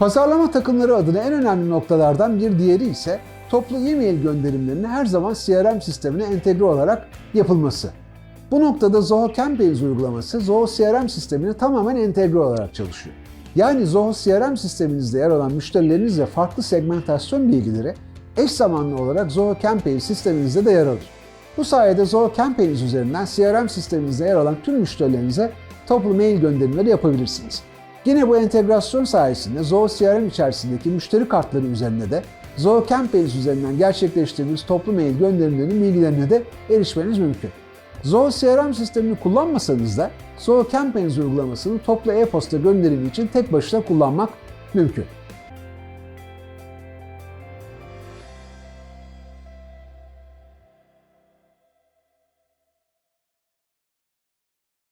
Pazarlama takımları adına en önemli noktalardan bir diğeri ise toplu e-mail gönderimlerinin her zaman CRM sistemine entegre olarak yapılması. Bu noktada Zoho Campaigns uygulaması Zoho CRM sistemine tamamen entegre olarak çalışıyor. Yani Zoho CRM sisteminizde yer alan müşterilerinizle farklı segmentasyon bilgileri eş zamanlı olarak Zoho Campaigns sisteminizde de yer alır. Bu sayede Zoho Campaigns üzerinden CRM sisteminizde yer alan tüm müşterilerinize toplu mail gönderimleri yapabilirsiniz. Yine bu entegrasyon sayesinde Zoho CRM içerisindeki müşteri kartları üzerine de Zoho Campaigns üzerinden gerçekleştirdiğiniz toplu mail gönderimlerinin bilgilerine de erişmeniz mümkün. Zoho CRM sistemini kullanmasanız da Zoho Campaigns uygulamasını toplu e-posta gönderimi için tek başına kullanmak mümkün.